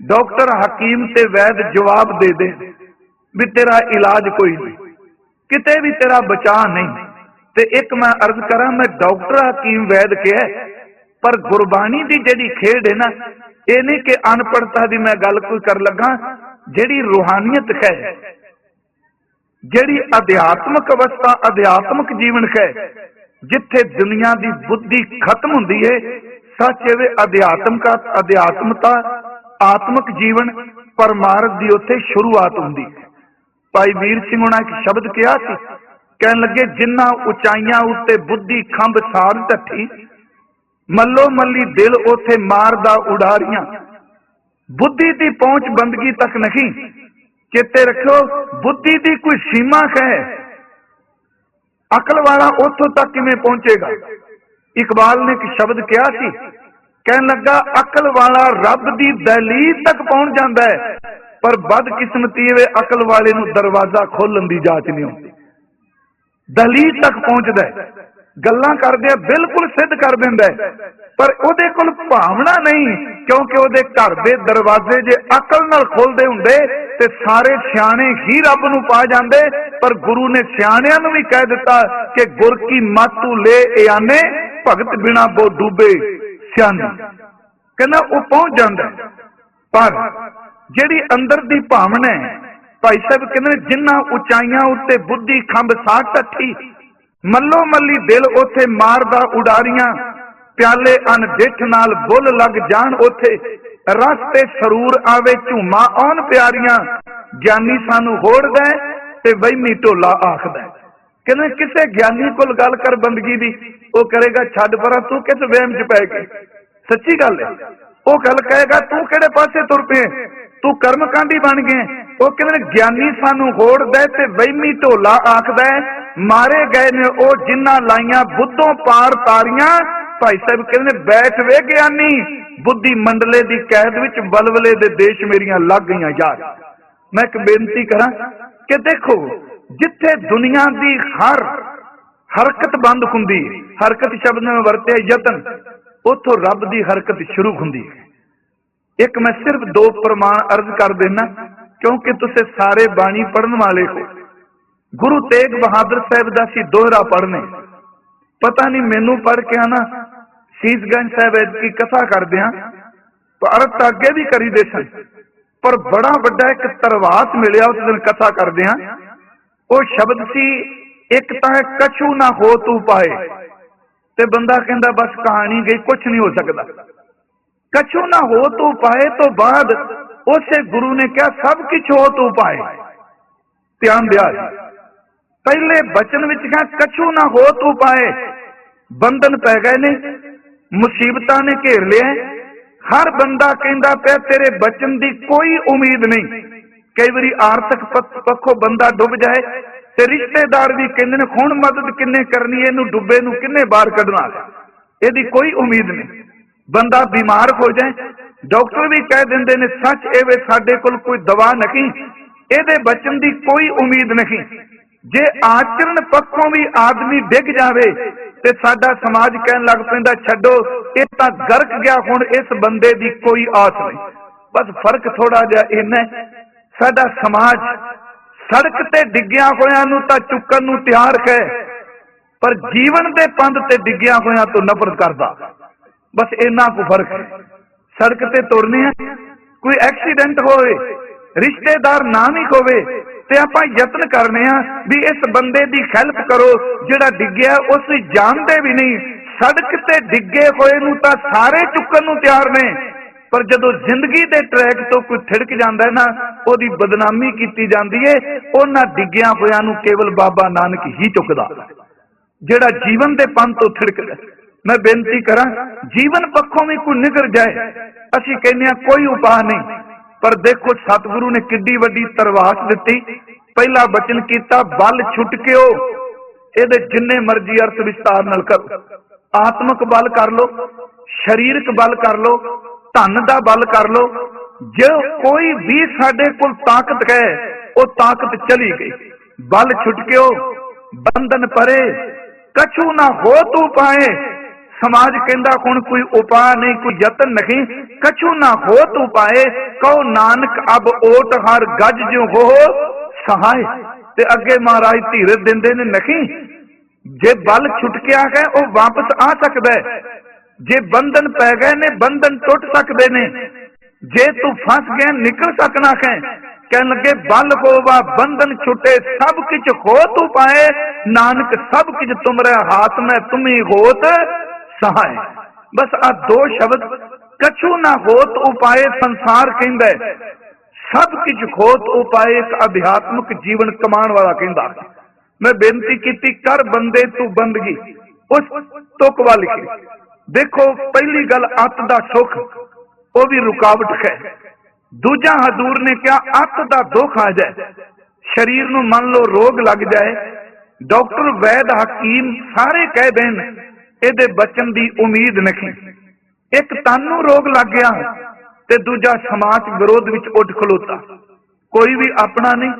Speaker 1: ਡਾਕਟਰ ਹਕੀਮ ਤੇ ਵੈਦ ਜਵਾਬ ਦੇ ਦੇ ਵੀ ਤੇਰਾ ਇਲਾਜ ਕੋਈ ਨਹੀਂ। ਕਿਤੇ ਵੀ ਤੇਰਾ ਬਚਾਅ ਨਹੀਂ। ਤੇ ਇੱਕ ਮੈਂ ਅਰਜ਼ ਕਰਾਂ, ਮੈਂ ਡਾਕਟਰ ਹਕੀਮ ਵੈਦ ਕਿਹਾ ਪਰ ਗੁਰਬਾਣੀ ਦੀ ਜਿਹੜੀ ਖੇਡ ਹੈ ਨਾ, ਇਹ ਨਹੀਂ ਕਿ ਅਨਪੜਤਾ ਦੀ ਮੈਂ ਗੱਲ ਕੋਈ ਕਰ ਲੱਗਾ, ਜਿਹੜੀ ਰੂਹਾਨੀਅਤ ਹੈ, ਜਿਹੜੀ ਅਧਿਆਤਮਕ ਅਵਸਥਾ, ਅਧਿਆਤਮਕ ਜੀਵਨ ਹੈ, ਜਿੱਥੇ ਦੁਨੀਆ ਦੀ ਬੁੱਧੀ ਖਤਮ ਹੁੰਦੀ ਹੈ, ਸੱਚ ਇਹ ਅਧਿਆਤਮਕਾ ਅਧਿਆਤਮਤਾ ਆਤਮਿਕ ਜੀਵਨ, ਪਰਮਾਰਥ ਦੀ ਉੱਥੇ ਸ਼ੁਰੂਆਤ ਹੁੰਦੀ। ਹੈ ਭਾਈ ਵੀਰ ਸਿੰਘ ਉਹਨਾਂ ਇੱਕ ਸ਼ਬਦ ਕਿਹਾ ਸੀ, ਕਹਿਣ ਲੱਗੇ, ਜਿੰਨਾ ਉਚਾਈਆਂ ਉੱਤੇ ਬੁੱਧੀ ਖੰਭ ਸਾਰ ਢੱਠੀ ਮੱਲੋ ਮੱਲੀ ਦਿਲ ਉਥੇ ਮਾਰਦਾ ਉਡਾਰੀਆਂ। ਬੁੱਧੀ ਦੀ ਪਹੁੰਚ ਬੰਦਗੀ ਤੱਕ ਨਹੀਂ, ਚੇਤੇ ਰੱਖੋ ਬੁੱਧੀ ਦੀ ਕੋਈ ਸੀਮਾ ਹੈ ਅਕਲ ਵਾਲਾ ਉੱਥੋਂ ਤੱਕ ਕਿਵੇਂ ਪਹੁੰਚੇਗਾ? ਇਕਬਾਲ ਨੇ ਇੱਕ ਸ਼ਬਦ ਕਿਹਾ ਸੀ, ਕਹਿਣ ਲੱਗਾ, ਅਕਲ ਵਾਲਾ ਰੱਬ ਦੀ ਦਹਲੀਜ਼ ਤੱਕ ਪਹੁੰਚ ਜਾਂਦਾ ਹੈ। ਪਰ ਬਦਕਿਸਮਤੀ ਵੇ ਅਕਲ ਵਾਲੇ ਨੂੰ ਦਰਵਾਜ਼ਾ ਖੋਲਣ ਦੀ ਜਾਚ ਨਹੀਂ ਹੁੰਦੀ ਦਹਲੀਜ਼ ਤੱਕ ਪਹੁੰਚਦਾ ਹੈ। ਗੱਲਾਂ ਕਰਦੇ ਆ, ਬਿਲਕੁਲ ਸਿੱਧ ਕਰ ਦਿੰਦਾ ਹੈ। ਪਰ ਉਹਦੇ ਕੋਲ ਭਾਵਨਾ ਨਹੀਂ, ਕਿਉਂਕਿ ਉਹਦੇ ਘਰ ਦੇ ਦਰਵਾਜ਼ੇ ਜੇ ਅਕਲ ਨਾਲ ਖੋਲਦੇ ਹੁੰਦੇ ਤੇ ਸਾਰੇ ਸਿਆਣੇ ਹੀ ਰੱਬ ਨੂੰ ਪਾ ਜਾਂਦੇ। ਪਰ ਗੁਰੂ ਨੇ ਸਿਆਣਿਆਂ ਨੂੰ ਵੀ ਕਹਿ ਦਿੱਤਾ ਕਿ ਗੁਰ ਕੀ ਮਾਤੂ ਲੈ ਇਆਨੇ ਭਗਤ ਬਿਨਾ ਬੋ ਡੂਬੇ ਸਿਆਣੇ। ਕਹਿੰਦਾ, ਉਹ ਪਹੁੰਚ ਜਾਂਦਾ। ਪਰ ਜਿਹੜੀ ਅੰਦਰ ਦੀ ਭਾਵਨਾ ਹੈ, ਭਾਈ ਸਾਹਿਬ ਕਹਿੰਦੇ ਜਿੰਨਾ ਉਚਾਈਆਂ ਉੱਤੇ ਬੁੱਧੀ ਖੰਭ ਸਾਖ ਟੱਠੀ ਮੱਲੋ ਮੱਲੀ ਦਿਲ ਉਥੇ ਮਾਰਦਾ ਉਡਾਰੀਆਂ, ਪਿਆਲੇ ਅਨ ਡਿੱਠ ਨਾਲ ਬੁੱਲ ਲੱਗ ਜਾਣ ਉਥੇ, ਰਸਤੇ ਸਰੂਰ ਆਵੇ ਝੂਮਾ ਆਉਣ ਪਿਆਰੀਆਂ, ਗਿਆਨੀ ਸਾਨੂੰ ਹੋੜਦਾ ਤੇ ਵਹਿਮੀ ਢੋਲਾ ਆਖਦਾ ਕਹਿੰਦੇ ਕਿਸੇ ਗਿਆਨੀ ਕੋਲ ਗੱਲ ਕਰ ਬੰਦਗੀ ਦੀ, ਉਹ ਕਰੇਗਾ, ਛੱਡ ਪਰਾਂ, ਤੂੰ ਕਿਸ ਵਹਿਮ ਚ ਪੈ ਗਈ? ਸੱਚੀ ਗੱਲ ਹੈ। ਉਹ ਗੱਲ ਕਹੇਗਾ, ਤੂੰ ਕਿਹੜੇ ਪਾਸੇ ਤੁਰ ਪਏ ਤੂੰ ਕਰਮਕਾਂਡੀ ਬਣ ਗਏ। ਉਹ ਕਹਿੰਦੇ ਨੇ, ਗਿਆਨੀ ਸਾਨੂੰ ਹੋੜਦਾ ਤੇ ਵਹਿਮੀ ਢੋਲਾ ਆਖਦਾ ਮਾਰੇ ਗਏ ਨੇ ਉਹ ਜਿਨ੍ਹਾਂ ਲਾਈਆਂ ਬੁੱਧੋਂ ਪਾਰ ਤਾਰੀਆਂ। ਭਾਈ ਸਾਹਿਬ ਕਹਿੰਦੇ ਨੇ, ਬੈਠ ਵੇ ਗਿਆਨੀ। ਬੁੱਧੀ ਮੰਡਲੇ ਦੀ ਕੈਦ ਵਿੱਚ ਬਲਬਲੇ ਦੇ ਦੇਸ਼ ਮੇਰੀਆਂ ਲੱਗ ਗਈਆਂ ਯਾਰ। ਮੈਂ ਇੱਕ ਬੇਨਤੀ ਕਰਾਂ ਕਿ ਦੇਖੋ, ਜਿੱਥੇ ਦੁਨੀਆ ਦੀ ਹਰ ਹਰਕਤ ਬੰਦ ਹੁੰਦੀ ਹਰਕਤ ਸ਼ਬਦ ਨਾਲ ਵਰਤਿਆ ਯਤਨ, ਉੱਥੋਂ ਰੱਬ ਦੀ ਹਰਕਤ ਸ਼ੁਰੂ ਹੁੰਦੀ ਹੈ। ਇੱਕ ਮੈਂ ਸਿਰਫ ਦੋ ਪ੍ਰਮਾਣ ਅਰਜ਼ ਕਰ ਦੇਣਾ ਕਿਉਂਕਿ ਤੁਸੀਂ ਸਾਰੇ ਬਾਣੀ ਪੜਨ ਵਾਲੇ ਹੋ। ਗੁਰੂ ਤੇਗ ਬਹਾਦਰ ਸਾਹਿਬ ਦਾ ਸੀ ਦੋਹਰਾ ਪੜਨੇ ਪਤਾ ਨਹੀਂ ਮੈਨੂੰ ਪੜ ਕੇ ਆਣਾ ਸੀਸਗੰਜ ਸਾਹਿਬ ਦੀ ਕਥਾ ਕਰਦੇ ਆ, ਭਾਰਤ ਤਾਂ ਅੱਗੇ ਵੀ ਕਰੀ ਦੇ ਸਨ, ਪਰ ਬੜਾ ਵੱਡਾ ਇੱਕ ਤਰਵਾਤ ਮਿਲਿਆ ਉਸ ਦਿਨ ਕਥਾ ਕਰਦੇ ਆ। ਉਹ ਸ਼ਬਦ ਸੀ, ਇੱਕ ਤਾਂ ਕਛੂ ਨਾ ਹੋ ਤੂੰ ਪਾਏ। ਤੇ ਬੰਦਾ ਕਹਿੰਦਾ, ਬਸ ਕਹਾਣੀ ਗਈ ਕੁਝ ਨਹੀਂ ਹੋ ਸਕਦਾ। ਕਛੂ ਨਾ ਹੋ ਤੂੰ ਪਾਏ ਤੋਂ ਬਾਅਦ ਉਸੇ ਗੁਰੂ ਨੇ ਕਿਹਾ ਸਭ ਕੁਝ ਹੋ ਤੂੰ ਪਾਏ ਧਿਆਨ ਦਿਆ ਪਹਿਲੇ ਬਚਨ ਵਿੱਚ ਕਿਹਾ ਕਛੂ ਨਾ ਹੋ ਤੂੰ ਪਾਏ ਬੰਧਨ ਪੈ ਗਏ ਨੇ ਮੁਸੀਬਤਾਂ ਨੇ ਘੇਰ ਲਿਆ ਹਰ ਬੰਦਾ ਕਹਿੰਦਾ ਪਿਆ ਤੇਰੇ ਬਚਨ ਦੀ ਕੋਈ ਉਮੀਦ ਨਹੀਂ ਕਈ ਵਾਰੀ ਆਰਥਿਕ ਪੱਖੋਂ ਬੰਦਾ ਡੁੱਬ ਜਾਏ ਤੇ ਰਿਸ਼ਤੇਦਾਰ ਵੀ ਕਹਿੰਦੇ ਨੇ ਹੁਣ ਮਦਦ ਕਿੰਨੇ ਕਰਨੀ ਇਹਨੂੰ ਡੁੱਬੇ ਨੂੰ ਕਿੰਨੇ ਬਾਹਰ ਕੱਢਣਾ ਇਹਦੀ ਕੋਈ ਉਮੀਦ ਨਹੀਂ ਬੰਦਾ ਬਿਮਾਰ ਹੋ ਜਾਏ, ਡਾਕਟਰ ਵੀ ਕਹਿ ਦਿੰਦੇ ਨੇ, ਸੱਚ ਇਹ ਵੇ ਸਾਡੇ ਕੋਲ ਕੋਈ ਦਵਾ ਨਹੀਂ, ਇਹਦੇ ਬਚਨ ਦੀ ਕੋਈ ਉਮੀਦ ਨਹੀਂ। ਜੇ ਆਚਰਣ ਪੱਖੋਂ ਵੀ ਆਦਮੀ ਡਿੱਗ ਜਾਵੇ ਤੇ ਸਾਡਾ ਸਮਾਜ ਕਹਿਣ ਲੱਗ ਪੈਂਦਾ, ਛੱਡੋ, ਇਹ ਤਾਂ ਗਰਕ ਗਿਆ, ਹੁਣ ਇਸ ਬੰਦੇ ਦੀ ਕੋਈ ਆਸ ਨਹੀਂ। ਬਸ ਫ਼ਰਕ ਥੋੜਾ ਜਿਹਾ ਇੰਨਾ ਸਾਡਾ ਸਮਾਜ ਸੜਕ ਤੇ ਡਿੱਗਿਆ ਹੋਇਆਂ ਨੂੰ ਤਾਂ ਚੁੱਕਣ ਨੂੰ ਤਿਆਰ ਹੈ, ਪਰ ਜੀਵਨ ਦੇ ਪੰਧ ਤੇ ਡਿੱਗਿਆ ਹੋਇਆਂ ਤੋਂ ਨਫ਼ਰਤ ਕਰਦਾ। ਬਸ ਇੰਨਾ ਕੁ ਫ਼ਰਕ ਹੈ। ਸੜਕ ਤੇ ਤੁਰਨੇ ਆ, ਕੋਈ ਐਕਸੀਡੈਂਟ ਹੋਵੇ, ਰਿਸ਼ਤੇਦਾਰ ਨਾ ਵੀ ਹੋਵੇ ਤੇ ਆਪਾਂ ਯਤਨ ਕਰਨੇ ਆ ਵੀ ਇਸ ਬੰਦੇ ਦੀ ਹੈਲਪ ਕਰੋ, ਜਿਹੜਾ ਡਿੱਗਿਆ ਉਸ ਜਾਣਦੇ ਵੀ ਨਹੀਂ। ਸੜਕ ਤੇ ਡਿੱਗੇ ਹੋਏ ਨੂੰ ਤਾਂ ਸਾਰੇ ਚੁੱਕਣ ਨੂੰ ਤਿਆਰ ਨੇ। ਪਰ ਜਦੋਂ ਜ਼ਿੰਦਗੀ ਦੇ ਟਰੈਕ ਤੋਂ ਕੋਈ ਥਿੜਕ ਜਾਂਦਾ ਨਾ, ਉਹਦੀ ਬਦਨਾਮੀ ਕੀਤੀ ਜਾਂਦੀ ਏ, ਉਹਨਾਂ ਡਿੱਗਿਆਂ ਹੋਇਆਂ ਨੂੰ ਕੇਵਲ ਬਾਬਾ ਨਾਨਕ ਹੀ ਚੁੱਕਦਾ। ਜਿਹੜਾ ਜੀਵਨ ਦੇ ਪੰਨ ਤੋਂ ਥਿੜਕਦਾ ਮੈਂ ਬੇਨਤੀ ਕਰਾਂ, ਜੀਵਨ ਪੱਖੋਂ ਵੀ ਕੋਈ ਨਿਗਰ ਜਾਏ, ਅਸੀਂ ਕਹਿੰਦੇ ਆ ਕੋਈ ਉਪਾਅ ਨਹੀਂ। ਪਰ ਦੇਖੋ, ਸਤਿਗੁਰੂ ਨੇ ਕਿੱਡੀ ਵੱਡੀ ਤਰਵਾਸ ਦਿੱਤੀ। ਪਹਿਲਾ ਬਚਨ ਕੀਤਾ, ਬਲ ਛੁਟਕਿਓ ਇਹਦੇ ਜਿੰਨੇ ਮਰਜ਼ੀ ਅਰਥ ਵਿਸਤਾਰ ਨਾਲ ਕਰੋ। ਆਤਮਿਕ ਬਲ ਕਰ ਲੋ ਸਰੀਰਕ ਬਲ ਕਰ ਲੋ ਧਨ ਦਾ ਬਲ ਕਰ ਲੋ ਜੇ ਕੋਈ ਵੀ ਸਾਡੇ ਕੋਲ ਤਾਕਤ ਹੈ, ਉਹ ਤਾਕਤ ਚਲੀ ਗਈ। ਬਲ ਛੁਟਕਿਓ ਬੰਧਨ ਪਰੇ, ਕਛੂ ਨਾ ਹੋ ਤੂੰ ਪਾਏ। ਸਮਾਜ ਕਹਿੰਦਾ ਹੁਣ ਕੋਈ ਉਪਾਅ ਨਹੀਂ, ਕੋਈ ਯਤਨ ਨਹੀਂ। ਕਛੂ ਨਾ ਹੋ ਤੂੰ ਪਾਏ, ਕਹੋ ਨਾਨਕ ਅਬ ਓਟ ਹਰ ਗੱਜ ਜਿਉ ਹੋ ਸਹਾਇ ਤੇ ਅੱਗੇ ਮਹਾਰਾਜ ਧੀਰਜ ਦਿੰਦੇ ਨੇ ਨਹੀਂ। ਜੇ ਬਲ ਛੁਟਕਿਆ ਹੈ, ਉਹ ਵਾਪਸ ਆ ਸਕਦਾ ਹੈ। ਜੇ ਬੰਧਨ ਪੈ ਗਏ ਨੇ, ਬੰਧਨ ਟੁੱਟ ਸਕਦੇ ਨੇ। ਜੇ ਤੂੰ ਫਸ ਗਿਆ, ਨਿਕਲ ਸਕਣਾ ਹੈ। ਕਹਿਣ ਲੱਗੇ, ਬਲ ਹੋਵਾ, ਬੰਧਨ ਛੁਟੇ, ਸਭ ਕਿਛ ਹੋ ਤੂੰ ਪਾਏ। ਨਾਨਕ, ਸਭ ਕਿਛ ਤੁਮਰੇ ਹਾਥ ਮੈਂ ਤੁਮੀ ਹੋਤ। ਸਹਾਇ ਬਸ ਆ ਦੋ ਸ਼ਬਦ ਕਛੂ ਨਾ ਹੋਤ ਉਪਾਏ ਸੰਸਾਰ ਕਹਿੰਦਾ ਸਭ ਕੁਝ ਖੋਤ ਉਪਾਏ ਇੱਕ ਅਧਿਆਤਮਿਕ ਜੀਵਨ ਕਮਾਉਣ ਵਾਲਾ ਕਹਿੰਦਾ ਮੈਂ ਬੇਨਤੀ ਕੀਤੀ, ਕਰ ਬੰਦੇ ਤੂੰ ਬੰਦਗੀ। ਉਸ ਤੁਕ ਲਿਖੀ ਦੇਖੋ, ਪਹਿਲੀ ਗੱਲ ਅੱਤ ਦਾ ਸੁਖ, ਉਹ ਵੀ ਰੁਕਾਵਟ ਹੈ। ਦੂਜਾ ਹਜ਼ੂਰ ਨੇ ਕਿਹਾ, ਅੱਤ ਦਾ ਦੁੱਖ ਆ ਜਾਏ। ਸਰੀਰ ਨੂੰ ਮੰਨ ਲਓ ਰੋਗ ਲੱਗ ਜਾਏ। ਡਾਕਟਰ ਵੈਦ ਹਕੀਮ ਸਾਰੇ ਕਹਿ ਦੇਣ ਇਹਦੇ ਬਚਨ ਦੀ ਉਮੀਦ ਨਹੀਂ। ਇੱਕ ਤਨ ਨੂੰ ਰੋਗ ਲੱਗ ਗਿਆ ਤੇ ਦੂਜਾ ਸਮਾਜ ਵਿਰੋਧ ਵਿੱਚ ਉੱਠ ਖਲੋਤਾ। ਕੋਈ ਵੀ ਆਪਣਾ ਨਹੀਂ,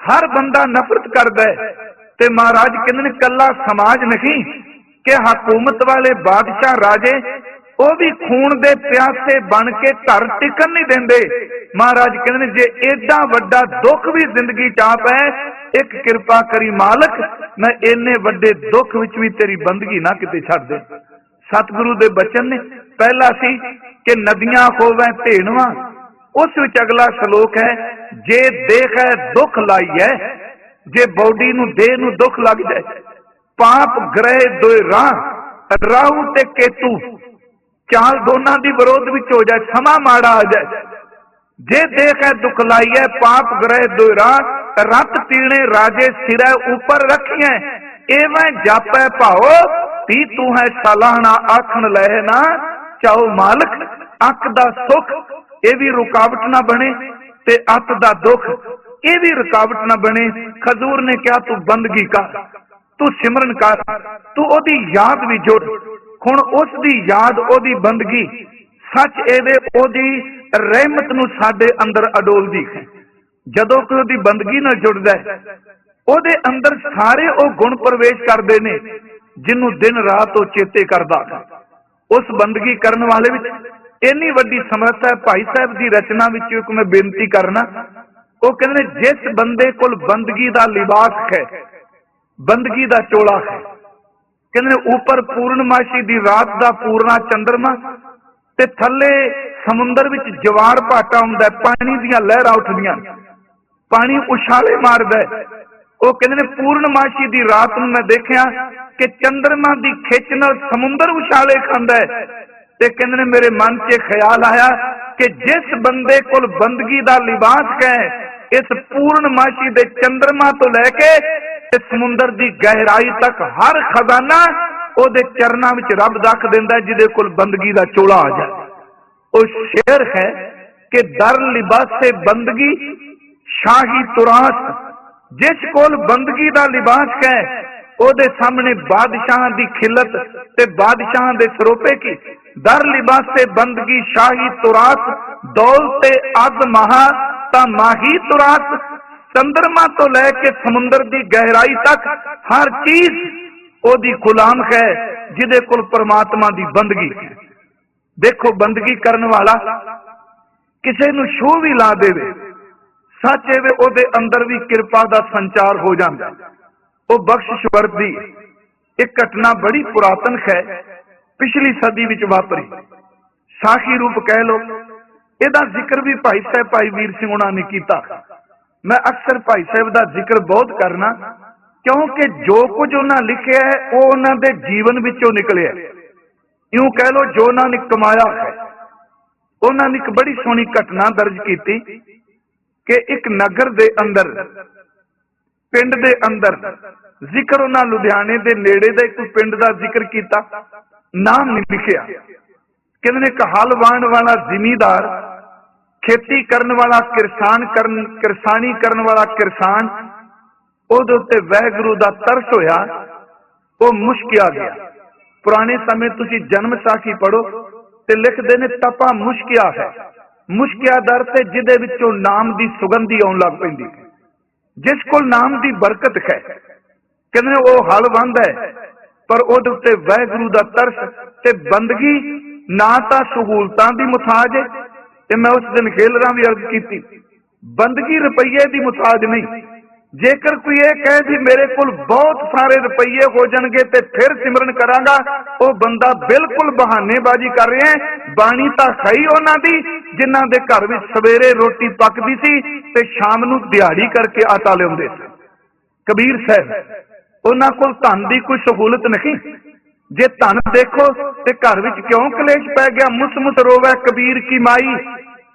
Speaker 1: ਹਰ ਬੰਦਾ ਨਫ਼ਰਤ ਕਰਦਾ ਹੈ। ਤੇ ਮਹਾਰਾਜ ਕਹਿੰਦੇ ਨੇ, ਕੱਲਾ ਸਮਾਜ ਨਹੀਂ, ਕਿ ਹਕੂਮਤ ਵਾਲੇ ਬਾਦਸ਼ਾਹ ਰਾਜੇ ਉਹ ਵੀ ਖੂਨ ਦੇ ਪਿਆਸੇ ਬਣ ਕੇ ਘਰ ਟਿਕਣ ਨਹੀਂ ਦਿੰਦੇ। ਮਹਾਰਾਜ ਕਹਿੰਦੇ ਨੇ, ਜੇ ਏਡਾ ਵੱਡਾ ਦੁੱਖ ਵੀ ਜ਼ਿੰਦਗੀ ਚ ਆਪ ਪਏ ਇੱਕ ਕਿਰਪਾ ਕਰੀ ਮਾਲਕ, ਮੈਂ ਇੰਨੇ ਵੱਡੇ ਦੁੱਖ ਵਿੱਚ ਵੀ ਤੇਰੀ ਬੰਦਗੀ ਨਾ ਕਿਤੇ ਛੱਡ ਦੇ। ਸਤਿਗੁਰੂ ਦੇ ਬਚਨ ਨੇ, ਪਹਿਲਾ ਸੀ ਕਿ ਨਦੀਆਂ ਹੋਵੇ ਢੇਣਵਾ। ਉਸ ਵਿੱਚ ਅਗਲਾ ਸ਼ਲੋਕ ਹੈ, ਜੇ ਦੇਖੈ ਦੁੱਖ ਲਾਈਐ, ਜੇ ਬੋਡੀ ਨੂੰ ਦੇਹ ਨੂੰ ਦੁੱਖ ਲੱਗ ਜਾਏ, ਪਾਪ ਗ੍ਰਹਿ ਦੋਇ ਰਾਹ, ਰਾਹੂ ਤੇ ਕੇਤੂ। ਚਾਲ ਦੋਨਾਂ ਦੀ ਵਿਰੋਧ ਵਿੱਚ ਹੋ ਜਾਏ, ਸਮਾਂ ਮਾੜਾ ਆ ਜਾਏ। ਜੇ ਦੇਖੈ ਦੁਖ ਲਾਈਐ ਪਾਪ ਗ੍ਰਹਿ ਦੋਇ ਰਤ ਪੀਣੇ ਰਾਜੇ ਸਿਰੈ ਉਪਰ ਰੱਖੀਐ। ਐਵੇਂ ਜਾਪੈ ਭਾਓ ਤੀ ਤੂੰ ਹੈ ਸਾਲਾਹਣਾ, ਆਖਣ ਲੈ ਨਾ ਚਾਹੋ ਮਾਲਕ ਅੱਖ ਦਾ ਸੁਖ, ਇਹ ਵੀ ਰੁਕਾਵਟ ਨਾ ਬਣੇ ਤੇ ਅੱਤ ਦਾ ਦੁੱਖ, ਇਹ ਵੀ ਰੁਕਾਵਟ ਨਾ ਬਣੇ। ਖਜ਼ੂਰ ਨੇ ਕਿਹਾ, ਤੂੰ ਬੰਦਗੀ ਕਰ, ਤੂੰ ਸਿਮਰਨ ਕਰ, ਤੂੰ ਉਹਦੀ ਯਾਦ ਵੀ ਜੋੜ। ਹੁਣ ਉਸ ਦੀ ਯਾਦ, ਉਹਦੀ ਬੰਦਗੀ, ਸੱਚ ਇਹਦੇ, ਉਹਦੀ ਰਹਿਮਤ ਨੂੰ ਸਾਡੇ ਅੰਦਰ ਅਡੋਲਦੀ ਹੈ। ਜਦੋਂ ਕੋਈ ਉਹਦੀ ਬੰਦਗੀ ਨਾਲ ਜੁੜਦਾ ਹੈ, ਉਹਦੇ ਅੰਦਰ ਸਾਰੇ ਉਹ ਗੁਣ ਪ੍ਰਵੇਸ਼ ਕਰਦੇ ਨੇ, ਜਿਹਨੂੰ ਦਿਨ ਰਾਤ ਉਹ ਚੇਤੇ ਕਰਦਾ ਹੈ। ਉਸ ਬੰਦਗੀ ਕਰਨ ਵਾਲੇ ਵਿੱਚ ਇੰਨੀ ਵੱਡੀ ਸਮਰੱਥਾ ਹੈ, ਭਾਈ ਸਾਹਿਬ ਦੀ ਰਚਨਾ ਵਿੱਚ ਇੱਕ ਮੈਂ ਬੇਨਤੀ ਕਰਨਾ, ਉਹ ਕਹਿੰਦੇ ਨੇ, ਜਿਸ ਬੰਦੇ ਕੋਲ ਬੰਦਗੀ ਦਾ ਲਿਬਾਸ ਹੈ, ਬੰਦਗੀ ਦਾ ਚੋਲਾ ਹੈ ਕਹਿੰਦੇ ਨੇ, ਉੱਪਰ ਪੂਰਨਮਾਸ਼ੀ ਦੀ ਰਾਤ ਦਾ ਪੂਰਨਾ ਚੰਦਰਮਾ ਤੇ ਥੱਲੇ ਸਮੁੰਦਰ ਵਿੱਚ ਜਵਾਰ ਭਾਟਾ ਹੁੰਦਾ ਪਾਣੀ ਦੀਆਂ ਲਹਿਰਾਂ ਉੱਠਦੀਆਂ। ਪਾਣੀ ਉਛਾਲੇ ਮਾਰਦਾ ਉਹ ਕਹਿੰਦੇ ਨੇ, ਪੂਰਨਮਾਸ਼ੀ ਦੀ ਰਾਤ ਨੂੰ ਮੈਂ ਦੇਖਿਆ ਕਿ ਚੰਦਰਮਾ ਦੀ ਖਿੱਚ ਨਾਲ ਸਮੁੰਦਰ ਉਛਾਲੇ ਖਾਂਦਾ ਹੈ। ਤੇ ਕਹਿੰਦੇ ਨੇ, ਮੇਰੇ ਮਨ 'ਚ ਇਹ ਖਿਆਲ ਆਇਆ ਕਿ ਜਿਸ ਬੰਦੇ ਕੋਲ ਬੰਦਗੀ ਦਾ ਲਿਬਾਸ ਹੈ, ਇਸ ਪੂਰਨਮਾਸ਼ੀ ਦੇ ਚੰਦਰਮਾ ਤੋਂ ਲੈ ਕੇ ਤੇ ਸਮੁੰਦਰ ਦੀ ਗਹਿਰਾਈ ਤੱਕ ਹਰ ਖਜ਼ਾਨਾ ਉਹਦੇ ਚਰਨਾਂ ਵਿੱਚ ਰੱਬ ਰੱਖ ਦਿੰਦਾ ਜਿਹਦੇ ਕੋਲ ਬੰਦਗੀ ਦਾ ਚੋਲਾ ਆ ਜਾਏ। ਉਹ ਸ਼ੇਰ ਹੈ ਕਿ ਦਰ ਲਿਬਾਸੇ ਬੰਦਗੀ, ਸ਼ਾਹੀ ਤੁਰਾਸ ਜਿਸ ਕੋਲ ਬੰਦਗੀ ਦਾ ਲਿਬਾਸ ਹੈ, ਉਹਦੇ ਸਾਹਮਣੇ ਬਾਦਸ਼ਾਹ ਦੀ ਖਿਲਤ ਤੇ ਬਾਦਸ਼ਾਹਾਂ ਦੇ ਸਰੋਪੇ ਕੀ? ਦਰ ਲਿਬਾਸੇ ਬੰਦਗੀ, ਸ਼ਾਹੀ ਤੁਰਾਸ ਦੌਲਤੇ ਅਜ਼ ਮਹਾ ਤਾਂ ਮਾਹੀ ਤੁਰਾਸ ਚੰਦਰਮਾ ਤੋਂ ਲੈ ਕੇ ਸਮੁੰਦਰ ਦੀ ਗਹਿਰਾਈ ਤੱਕ ਹਰ ਚੀਜ਼ ਉਹਦੀ ਗੁਲਾਮ ਹੈ, ਜਿਹਦੇ ਕੋਲ ਪਰਮਾਤਮਾ ਦੀ ਬੰਦਗੀ ਹੈ। ਦੇਖੋ, ਬੰਦਗੀ ਕਰਨ ਵਾਲਾ ਕਿਸੇ ਨੂੰ ਛੂ ਵੀ ਲਾ ਦੇਵੇ, ਸੱਚ ਇਹ ਉਹਦੇ ਅੰਦਰ ਵੀ ਕਿਰਪਾ ਦਾ ਸੰਚਾਰ ਹੋ ਜਾਂਦਾ। ਉਹ ਬਖਸ਼ਿਸ਼ ਵਰਦੀ ਇੱਕ ਘਟਨਾ ਬੜੀ ਪੁਰਾਤਨ ਹੈ, ਪਿਛਲੀ ਸਦੀ ਵਿੱਚ ਵਾਪਰੀ। ਸਾਖੀ ਰੂਪ ਕਹਿ ਲੋ ਇਹਦਾ ਜ਼ਿਕਰ ਵੀ ਭਾਈ ਸਾਹਿਬ, ਭਾਈ ਵੀਰ ਸਿੰਘ ਉਹਨਾਂ ਨੇ ਕੀਤਾ। ਮੈਂ ਅਕਸਰ ਭਾਈ ਸਾਹਿਬ ਦਾ ਜ਼ਿਕਰ ਬਹੁਤ ਕਰਨਾ, ਕਿਉਂਕਿ ਜੋ ਕੁਝ ਉਹਨਾਂ ਲਿਖਿਆ ਹੈ, ਉਹ ਉਹਨਾਂ ਦੇ ਜੀਵਨ ਵਿੱਚੋਂ ਨਿਕਲਿਆ ਇਉਂ ਕਹਿ ਲੋ ਜੋ ਉਹਨਾਂ ਨੇ ਕਮਾਇਆ ਹੈ, ਉਹਨਾਂ ਨੇ ਇੱਕ ਬੜੀ ਸੋਹਣੀ ਘਟਨਾ ਦਰਜ ਕੀਤੀ ਕਿ ਇੱਕ ਨਗਰ ਦੇ ਅੰਦਰ, ਪਿੰਡ ਦੇ ਅੰਦਰ, ਜ਼ਿਕਰ ਉਹਨਾਂ ਲੁਧਿਆਣੇ ਦੇ ਨੇੜੇ ਦਾ ਇੱਕ ਪਿੰਡ ਦਾ ਜ਼ਿਕਰ ਕੀਤਾ, ਨਾਮ ਨਹੀਂ ਲਿਖਿਆ। ਕਹਿੰਦੇ ਨੇ ਇੱਕ ਹਲ ਵਾਹਣ ਵਾਲਾ ਜ਼ਿਮੀਦਾਰ ਖੇਤੀ ਕਰਨ ਵਾਲਾ, ਕਿਰਸਾਨ ਕਰਨ, ਕਿਰਸਾਨੀ ਕਰਨ ਵਾਲਾ ਕਿਰਸਾਨ, ਉਹਦੇ ਉੱਤੇ ਵਹਿਗੁਰੂ ਦਾ ਤਰਸ ਹੋਇਆ, ਉਹ ਮੁਸ਼ਕਿਆ ਗਿਆ। ਪੁਰਾਣੇ ਸਮੇਂ ਤੁਸੀਂ ਜਨਮ ਸਾਖੀ ਪੜੋ ਤੇ ਲਿਖਦੇ ਨੇ ਤਪਾ ਮੁਸ਼ਕਿਆ ਹੈ। ਮੁਸ਼ਕਿਆ ਦਰ ਤੇ ਜਿਹਦੇ ਵਿੱਚੋਂ ਨਾਮ ਦੀ ਸੁਗੰਧੀ ਆਉਣ ਲੱਗ ਪੈਂਦੀ ਜਿਸ ਕੋਲ ਨਾਮ ਦੀ ਬਰਕਤ ਹੈ, ਕਹਿੰਦੇ ਨੇ ਉਹ ਹਲ ਵੰਦ ਹੈ, ਪਰ ਉਹਦੇ ਉੱਤੇ ਵਹਿਗੁਰੂ ਦਾ ਤਰਸ ਤੇ ਬੰਦਗੀ ਨਾ ਤਾਂ ਸਹੂਲਤਾਂ ਦੀ ਮੁਤਾਜ ਹੈ ਤੇ ਮੈਂ ਉਸ ਦਿਨ ਖੇਲਰਾਂ ਵੀ ਅਰਜ਼ ਕੀਤੀ, ਬੰਦਗੀ ਰੁਪਈਏ ਦੀ ਮੁਤਾਜ ਨਹੀਂ। ਜੇਕਰ ਕੋਈ ਇਹ ਕਹੇ ਜੀ ਮੇਰੇ ਕੋਲ ਬਹੁਤ ਸਾਰੇ ਰੁਪਈਏ ਹੋ ਜਾਣਗੇ ਤੇ ਫਿਰ ਸਿਮਰਨ ਕਰਾਂਗਾ, ਉਹ ਬੰਦਾ ਬਿਲਕੁਲ ਬਹਾਨੇਬਾਜ਼ੀ ਕਰ ਰਿਹਾ ਹੈ। ਬਾਣੀ ਤਾਂ ਸਹੀ ਉਹਨਾਂ ਦੀ, ਜਿਨ੍ਹਾਂ ਦੇ ਘਰ ਵਿੱਚ ਸਵੇਰੇ ਰੋਟੀ ਪੱਕਦੀ ਸੀ ਤੇ ਸ਼ਾਮ ਨੂੰ ਦਿਹਾੜੀ ਕਰਕੇ ਆਟਾ ਲਿਆਉਂਦੇ ਸੀ। ਕਬੀਰ ਸਾਹਿਬ, ਉਹਨਾਂ ਕੋਲ ਧਨ ਦੀ ਕੋਈ ਸਹੂਲਤ ਨਹੀਂ। ਜੇ ਧਨ ਦੇਖੋ ਤੇ ਘਰ ਵਿੱਚ ਕਿਉਂ ਕਲੇਸ਼ ਪੈ ਗਿਆ? ਮੁਸ ਮੁਸ ਰੋਵੇ ਕਬੀਰ ਕੀ ਮਾਈ?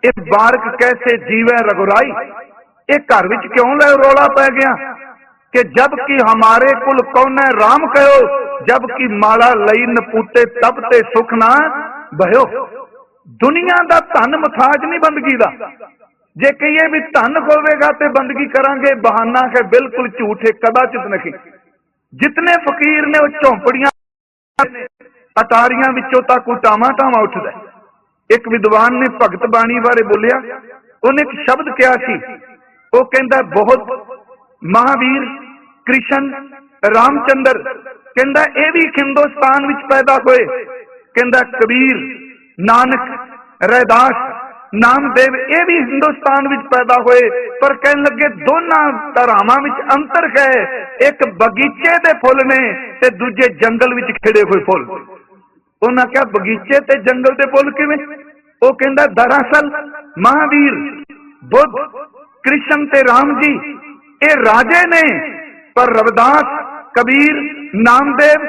Speaker 1: ਇਹ ਬਾਰਕ ਕੈਸੇ ਜੀਵੇ ਰਗੁਰਾਈ ਇਹ ਘਰ ਵਿੱਚ ਕਿਉਂ ਲੈ ਰੋਲਾ ਪੈ ਗਿਆ? ਕਿ ਜਬ ਕਿ ਹਮਾਰੇ ਕੁਲ ਕੌਨੇ RAM ਕਹੋ, ਜਬ ਕਿ ਮਾਲਾ ਲਈ ਨਪੂਤੇ ਤਬ ਤੇ ਸੁਖ ਨਾ ਭਇਓ ਦੁਨੀਆ ਦਾ ਧਨ ਮਥਾਜ ਨਹੀਂ ਬੰਦਗੀ ਦਾ। ਜੇ ਕਹੀਏ ਵੀ ਧਨ ਹੋਵੇਗਾ ਤੇ ਬੰਦਗੀ ਕਰਾਂਗੇ, ਬਹਾਨਾ ਹੈ ਬਿਲਕੁਲ ਝੂਠੇ, ਕਦਾਚਿਤ ਨਹੀਂ। ਜਿਤਨੇ ਫਕੀਰ ਨੇ ਉਹ ਝੌਂਪੜੀਆਂ ਨੇ, ਅਟਾਰੀਆਂ ਵਿੱਚੋਂ ਤਾਂ ਕੁਟਾਵਾ ਟਾਵਾ ਉੱਠਦਾ ਇੱਕ ਵਿਦਵਾਨ ਨੇ ਭਗਤ ਬਾਣੀ ਬਾਰੇ ਬੋਲਿਆ। ਉਹਨੇ ਇੱਕ ਸ਼ਬਦ ਕਿਹਾ ਸੀ। ਉਹ ਕਹਿੰਦਾ, ਬਹੁਤ ਮਹਾਵੀਰ ਕ੍ਰਿਸ਼ਨ ਰਾਮਚੰਦਰ। ਕਹਿੰਦਾ, ਇਹ ਵੀ ਹਿੰਦੁਸਤਾਨ ਵਿੱਚ ਪੈਦਾ ਹੋਏ। ਕਹਿੰਦਾ, ਕਬੀਰ ਨਾਨਕ ਰੈਦਾਸ ਨਾਮਦੇਵ, ਇਹ ਵੀ ਹਿੰਦੁਸਤਾਨ ਵਿੱਚ ਪੈਦਾ ਹੋਏ। ਪਰ ਕਹਿਣ ਲੱਗੇ, ਦੋਨਾਂ ਧਾਰਾਵਾਂ ਵਿੱਚ ਅੰਤਰ ਹੈ। ਇੱਕ ਬਗੀਚੇ ਦੇ ਫੁੱਲ ਨੇ ਤੇ ਦੂਜੇ ਜੰਗਲ ਵਿੱਚ ਖਿੜੇ ਹੋਏ ਫੁੱਲ। ਉਹਨਾਂ ਕਿਹਾ, ਬਗੀਚੇ ਤੇ ਜੰਗਲ ਦੇ ਫੁੱਲ ਕਿਵੇਂ? ਉਹ ਕਹਿੰਦਾ, ਦਰਅਸਲ ਮਹਾਵੀਰ ਬੁੱਧ ਕ੍ਰਿਸ਼ਨ ਤੇ ਰਾਮ ਜੀ, ਇਹ ਰਾਜੇ ਨੇ, ਪਰ ਰਵਿਦਾਸ ਕਬੀਰ ਨਾਮਦੇਵ